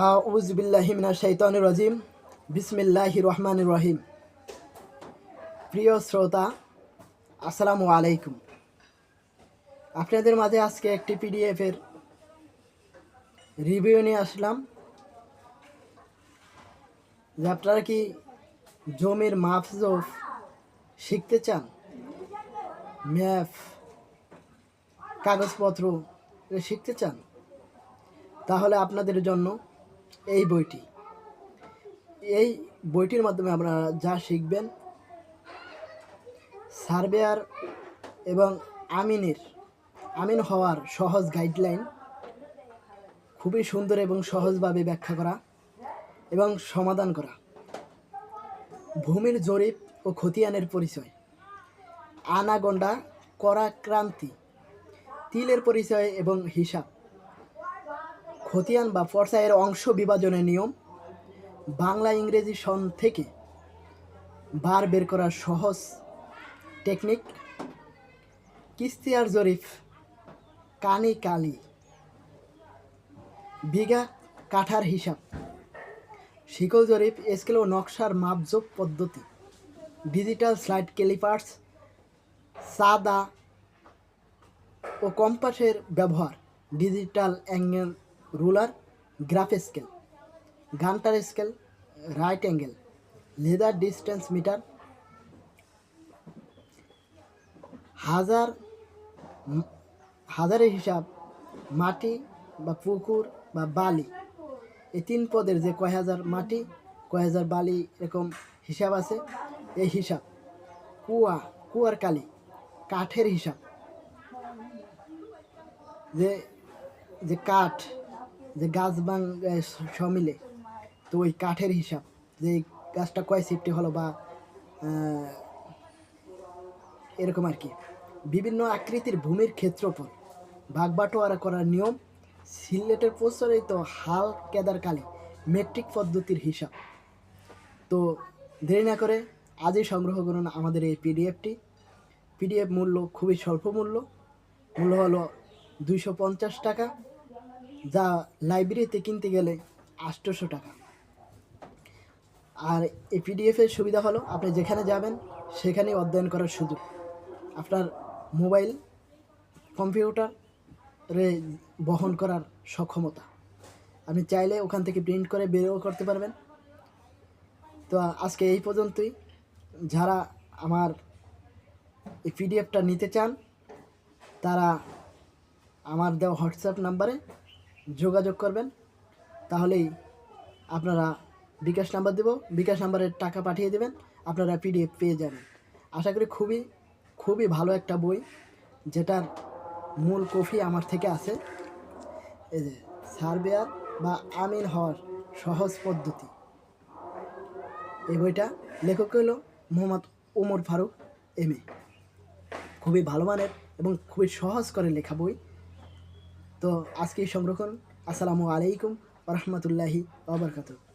আউজবিল্লাহিমিনা শৈতান রাজিম। বিসমিল্লাহি রহমান রহিম। প্রিয় শ্রোতা, আসসালামু আলাইকুম। আপনাদের মাঝে আজকে একটি পিডিএফের রিভিউ নিয়ে আসলাম। যে আপনারা কি জমির মাপজোফ শিখতে চান? ম্যাপ কাগজপত্র শিখতে চান? তাহলে আপনাদের জন্য এই বইটি। এই বইটির মাধ্যমে আপনারা যা শিখবেন সার্ভেয়ার এবং আমিনের, আমিন হওয়ার সহজ গাইডলাইন খুবই সুন্দর এবং সহজভাবে ব্যাখ্যা করা এবং সমাধান করা। ভূমির জরিপ ও খতিয়ানের পরিচয়। আনাগন্ডা, করাক্রান্তি, তিলের পরিচয় এবং হিসাব। খতিয়ান বা ফরসাইয়ের অংশ বিভাজনের নিয়ম, বাংলা ইংরেজি সন থেকে বার বের করার সহজ টেকনিক, কিস্তিয়ার জরিফ কানি কালি, বিঘা কাঠার হিসাব, শিকল জরিপ স্কেল ও নকশার মাপজোপ পদ্ধতি, ডিজিটাল স্লাইড ক্যালিপার্স, সাদা ও কম্পাসের ব্যবহার, digital angle ruler, graph scale, Gunter scale, right angle, laser distance meter, হাজার, হাজারের হিসাব, মাটি বা পুকুর বা বালি। এই তিন পদের যে কয় হাজার মাটি, কয় হাজার বালি এরকম হিসাব আছে, এই হিসাব, কুয়া, কুয়ার কালি, কাঠের হিসাব। যে যে কাঠ যে গাছ বাং সমিলে, তো ওই কাঠের হিসাব, যে গাছটা কয় সিফটি হলো বা এরকম আর কি। বিভিন্ন আকৃতির ভূমির ক্ষেত্রফল ভাগবাটোয়ারা করার নিয়ম, সিলেটের প্রচলিত হাল, কেদার কালি, মেট্রিক পদ্ধতির হিসাব। তো দেরি না করে আজই সংগ্রহ করুন আমাদের এই পিডিএফটি। পিডিএফ মূল্য খুবই স্বল্প মূল্য। মূল্য হলো দুইশো পঞ্চাশ টাকা। যা লাইব্রেরিতে কিনতে গেলে আটশোশো টাকা। আর এই পিডিএফের সুবিধা হলো আপনি যেখানে যাবেন, সেখানেই অধ্যয়ন করার সুযোগ। আপনার মোবাইল, কম্পিউটারে বহন করার সক্ষমতা। আপনি চাইলে ওখান থেকে প্রিন্ট করে বেরও করতে পারবেন। তো আজকে এই পর্যন্তই। যারা আমার এই পিডিএফটা নিতে চান, তারা আমার দেওয়া হোয়াটসঅ্যাপ নাম্বারে যোগাযোগ করবেন, তাহলেই আপনারা বিকাশ নাম্বার দেব, বিকাশ নাম্বারে টাকা পাঠিয়ে দেবেন, আপনারা পিডিএফ পেয়ে যাবেন। আশা করি খুবই খুবই ভালো একটা বই, যেটার মূল কপি আমার থেকে আছে। এই যে সার্ভেয়ার বা আমিন হওয়ার সহজ পদ্ধতি। এই বইটা লেখক হল মোহাম্মদ ওমর ফারুক এম এ। খুবই ভালো মানের এবং খুবই সহজ করে লেখা বই। তো আজকে সংরক্ষণ। আসসালামু আলাইকুম রহমতুল্লাহি ওবরকাতুহ